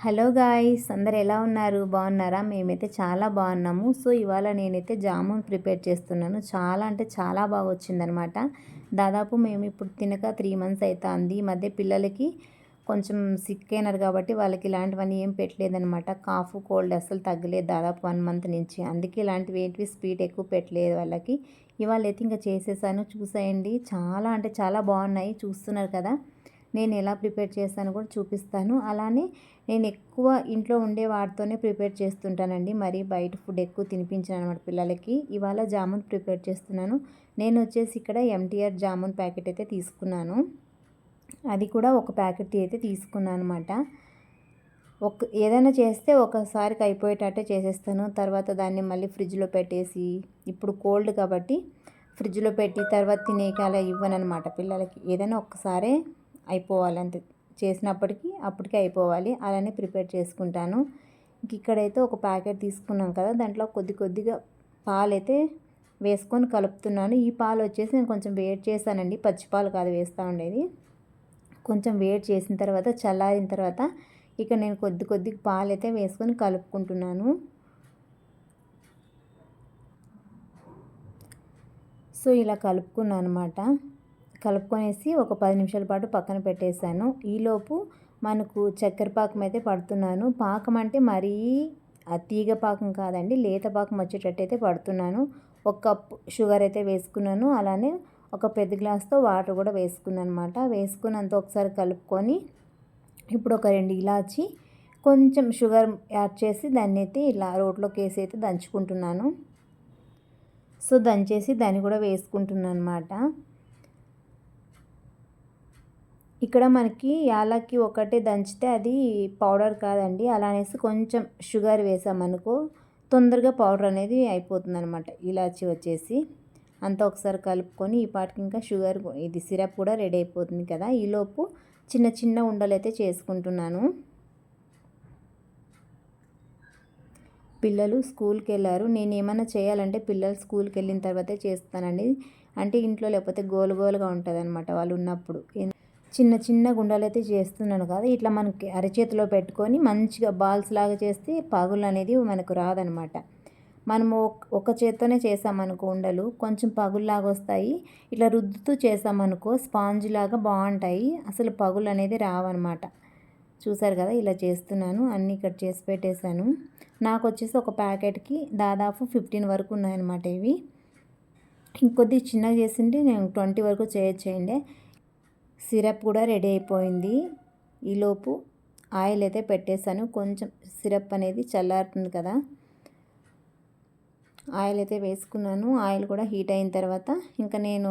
Hello guys అందరు ఎలా ఉన్నారు? బాగున్నారా? మేమైతే చాలా బాగున్నాము. సో ఇవాళ నేనైతే జామున్ ప్రిపేర్ చేస్తున్నాను. చాలా అంటే చాలా బాగా వచ్చిందనమాట. దాదాపు మేము ఇప్పుడు తినక త్రీ మంత్స్ అవుతుంది ఈ మధ్య పిల్లలకి కొంచెం సిక్ అయినారు కాబట్టి వాళ్ళకి ఇలాంటివన్నీ ఏం పెట్టలేదనమాట. కాఫ్ కోల్డ్ అసలు తగ్గలేదు దాదాపు వన్ మంత్ నుంచి. అందుకే ఇలాంటివి ఏంటివి స్వీట్ ఎక్కువ పెట్టలేదు వాళ్ళకి. ఇవాళ అయితే ఇంకా చేసేసాను. చూసేయండి. చాలా అంటే చాలా బాగున్నాయి. చూస్తున్నారు కదా? నేను ఎలా ప్రిపేర్ చేస్తాను కూడా చూపిస్తాను. అలానే నేను ఎక్కువ ఇంట్లో ఉండే వాటితోనే ప్రిపేర్ చేస్తుంటానండి. మరి బయట ఫుడ్ ఎక్కువ తినిపించాను అనమాట పిల్లలకి. ఇవాళ జామున్ ప్రిపేర్ చేస్తున్నాను. నేను వచ్చేసి ఇక్కడ ఎంటీఆర్ జామున్ ప్యాకెట్ అయితే తీసుకున్నాను. అది కూడా ఒక ప్యాకెట్ అయితే తీసుకున్నాను అనమాట. ఒక ఏదైనా చేస్తే ఒకసారికి అయిపోయేటట్టే చేసేస్తాను. తర్వాత దాన్ని మళ్ళీ ఫ్రిడ్జ్లో పెట్టేసి ఇప్పుడు కోల్డ్ కాబట్టి ఫ్రిడ్జ్లో పెట్టి తర్వాత తినేకి అలా ఇవ్వనమాట పిల్లలకి. ఏదైనా ఒక్కసారే అయిపోవాలి అంతే చేసినప్పటికీ అప్పటికే అయిపోవాలి. అలానే ప్రిపేర్ చేసుకుంటాను. ఇక్కడైతే ఒక ప్యాకెట్ తీసుకున్నాం కదా దాంట్లో కొద్ది కొద్దిగా పాలైతే వేసుకొని కలుపుతున్నాను. ఈ పాలు వచ్చేసి నేను కొంచెం వేడి చేశానండి. పచ్చిపాలు కాదు వేస్తూ ఉండేది. కొంచెం వేడి చేసిన తర్వాత చల్లారిన తర్వాత ఇక నేను కొద్ది కొద్ది పాలు అయితే వేసుకొని కలుపుకుంటున్నాను. సో ఇలా కలుపుకున్నాను అనమాట కలుపుకొనేసి ఒక పది నిమిషాల పాటు పక్కన పెట్టేశాను. ఈలోపు మనకు చక్కెర పాకం అయితే పడుతున్నాను. పాకం అంటే మరీ తీగ పాకం కాదండి లేత పాకం వచ్చేటట్టు అయితే పడుతున్నాను. ఒక కప్ షుగర్ అయితే వేసుకున్నాను. అలానే ఒక పెద్ద గ్లాస్తో వాటర్ కూడా వేసుకున్నాను అనమాట వేసుకున్నంత ఒకసారి కలుపుకొని ఇప్పుడు ఒక రెండు ఇలాచి కొంచెం షుగర్ యాడ్ చేసి దాన్ని అయితే ఇలా రోట్లోకి వేసి అయితే దంచుకుంటున్నాను. సో దంచేసి దాన్ని కూడా వేసుకుంటున్నాను అనమాట ఇక్కడ మనకి యాలక్కి ఒకటే దంచితే అది పౌడర్ కాదండి. అలా అనేసి కొంచెం షుగర్ వేసామనుకో తొందరగా పౌడర్ అనేది అయిపోతుంది అనమాట ఇలాచి వచ్చేసి. అంతా ఒకసారి కలుపుకొని ఈ పాటికి ఇంకా షుగర్ ఇది సిరప్ కూడా రెడీ అయిపోతుంది కదా. ఈలోపు చిన్న చిన్న ఉండలు అయితే చేసుకుంటున్నాను. పిల్లలు స్కూల్కి వెళ్ళారు. నేను ఏమైనా చేయాలంటే పిల్లలు స్కూల్కి వెళ్ళిన తర్వాతే చేస్తానండి. అంటే ఇంట్లో లేకపోతే గోలు గోలుగా ఉంటుంది అనమాట వాళ్ళు ఉన్నప్పుడు. చిన్న చిన్న గుండాలు అయితే చేస్తున్నాను కదా. ఇట్లా మనకి అరచేతిలో పెట్టుకొని మంచిగా బాల్స్ లాగా చేస్తే పగులు అనేది మనకు రాదనమాట. మనము ఒక చేత్తోనే చేసామనుకో ఉండలు కొంచెం పగుల్లాగా వస్తాయి. ఇట్లా రుద్దుతూ చేసామనుకో స్పాంజ్ లాగా బాగుంటాయి. అసలు పగులు అనేది రావన్నమాట చూసారు కదా ఇలా చేస్తున్నాను. అన్నీ ఇక్కడ చేసి పెట్టేశాను. నాకు వచ్చేసి ఒక ప్యాకెట్కి దాదాపు ఫిఫ్టీన్ వరకు ఉన్నాయన్నమాట ఇవి. ఇంకొద్ది చిన్నగా చేసింటే నేను ట్వంటీ వరకు చేయొచ్చేయండి సిరప్ కూడా రెడీ అయిపోయింది. ఈలోపు ఆయిల్ అయితే పెట్టేశాను. కొంచెం సిరప్ అనేది చల్లారుతుంది కదా. ఆయిల్ అయితే వేసుకున్నాను. ఆయిల్ కూడా హీట్ అయిన తర్వాత ఇంకా నేను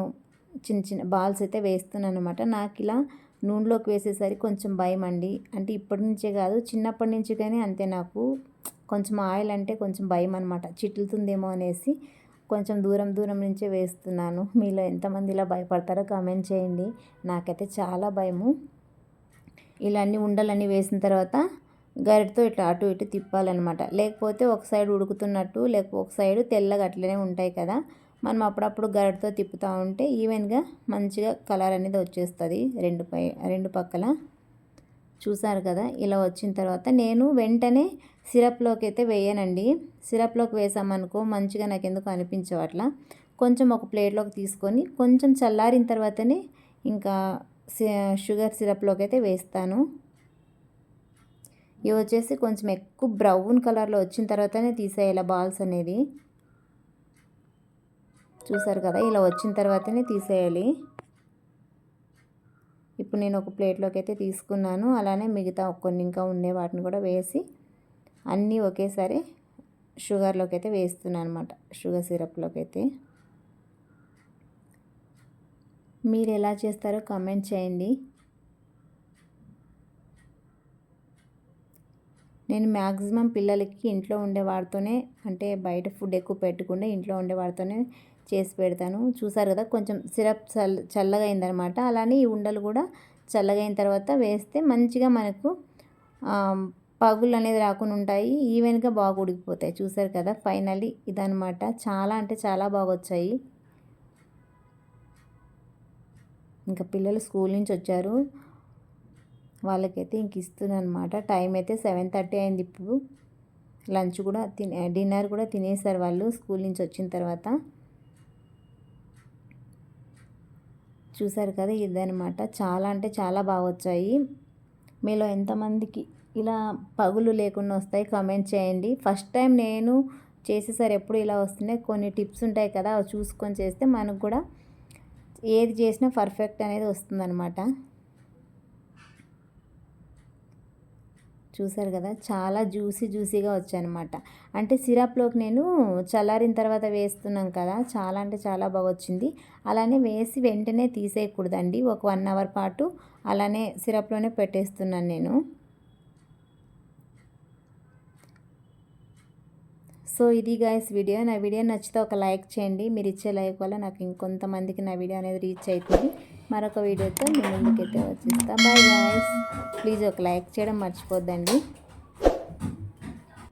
చిన్న చిన్న బాల్స్ అయితే వేస్తున్నాను అనమాట నాకు ఇలా నూనెలోకి వేసేసరికి కొంచెం భయం అండి. అంటే ఇప్పటి నుంచే కాదు చిన్నప్పటి నుంచి కానీ అంతే నాకు. కొంచెం ఆయిల్ అంటే కొంచెం భయం అనమాట చిట్లుతుందేమో అనేసి కొంచెం దూరం దూరం నుంచే వేస్తున్నాను. మీలో ఎంతమంది ఇలా భయపడతారో కామెంట్ చేయండి. నాకైతే చాలా భయము. ఇలా అన్ని ఉండలన్నీ వేసిన తర్వాత గరిటతో ఇట్లా అటు ఇటు తిప్పాలన్నమాట. లేకపోతే ఒక సైడ్ ఉడుకుతున్నట్టు లేకపోతే ఒక సైడ్ తెల్లగా అట్లనే ఉంటాయి కదా. మనం అప్పుడప్పుడు గరిటతో తిప్పుతూ ఉంటే ఈవెన్గా మంచిగా కలర్ అనేది వచ్చేస్తుంది రెండు పై రెండు పక్కల. చూసారు కదా ఇలా వచ్చిన తర్వాత నేను వెంటనే సిరప్లోకి అయితే వేయనండి. సిరప్లోకి వేసామనుకో మంచిగా నాకు ఎందుకు అనిపించవు అట్లా. కొంచెం ఒక ప్లేట్లోకి తీసుకొని కొంచెం చల్లారిన తర్వాతనే ఇంకా షుగర్ సిరప్లోకి అయితే వేస్తాను. ఇవి వచ్చేసి కొంచెం ఎక్కువ బ్రౌన్ కలర్లో వచ్చిన తర్వాతనే తీసేయాలి బాల్స్ అనేది. చూసారు కదా ఇలా వచ్చిన తర్వాతనే తీసేయాలి. ఇప్పుడు నేను ఒక ప్లేట్లోకి అయితే తీసుకున్నాను. అలానే మిగతా కొన్ని ఇంకా ఉండే వాటిని కూడా వేసి అన్నీ ఒకేసారి షుగర్లోకి అయితే వేస్తున్నాను అనమాట షుగర్ సిరప్లోకి అయితే. మీరు ఎలా చేస్తారో కామెంట్ చేయండి. నేను మ్యాక్సిమం పిల్లలకి ఇంట్లో ఉండే వాడితోనే అంటే బయట ఫుడ్ ఎక్కువ పెట్టకుండా ఇంట్లో ఉండే వాడితోనే చేసి పెడతాను. చూసారు కదా కొంచెం సిరప్ చల్ చల్లగా అయిందనమాట అలానే ఈ ఉండలు కూడా చల్లగా అయిన తర్వాత వేస్తే మంచిగా మనకు పగులు అనేది రాకుండా ఉంటాయి ఈవెన్గా బాగా ఉడికిపోతాయి చూసారు కదా ఫైనల్లీ ఇదనమాట. చాలా అంటే చాలా బాగా వచ్చాయి ఇంకా పిల్లలు స్కూల్ నుంచి వచ్చారు వాళ్ళకైతే ఇంక ఇస్తున్నాను టైం అయితే సెవెన్ థర్టీ అయింది ఇప్పుడు. లంచ్ కూడా తినే డిన్నర్ కూడా తినేసారు వాళ్ళు స్కూల్ నుంచి వచ్చిన తర్వాత. చూసారు కదా ఇదనమాట చాలా అంటే చాలా బాగా వచ్చాయి. మీలో ఎంతమందికి ఇలా పగులు లేకుండా వస్తాయి కామెంట్ చేయండి. ఫస్ట్ టైం నేను చేసేసారి ఎప్పుడు ఇలా వస్తున్నాయి. కొన్ని టిప్స్ ఉంటాయి కదా అవి చూసుకొని చేస్తే మనకు కూడా ఏది చేసినా పర్ఫెక్ట్ అనేది వస్తుందన్నమాట. చూసారు కదా చాలా జ్యూసీ జ్యూసీగా వచ్చాయన్నమాట. అంటే సిరప్లోకి నేను చల్లారిన తర్వాత వేస్తున్నాం కదా చాలా అంటే చాలా బాగా వచ్చింది. అలానే వేసి వెంటనే తీసేయకూడదండి ఒక వన్ అవర్ పాటు అలానే సిరప్లోనే పెట్టేస్తున్నాను నేను. సో ఇది గాయస్ వీడియో నా వీడియో నచ్చితే ఒక లైక్ చేయండి. మీరు ఇచ్చే లైక్ వల్ల నాకు ఇంకొంతమందికి నా వీడియో అనేది రీచ్ అవుతుంది. మరొక వీడియోతో మీ ముందుకైతే వచ్చేస్తా. బాయ్ గాయస్ ప్లీజ్ ఒక లైక్ చేయడం మర్చిపోద్దండి.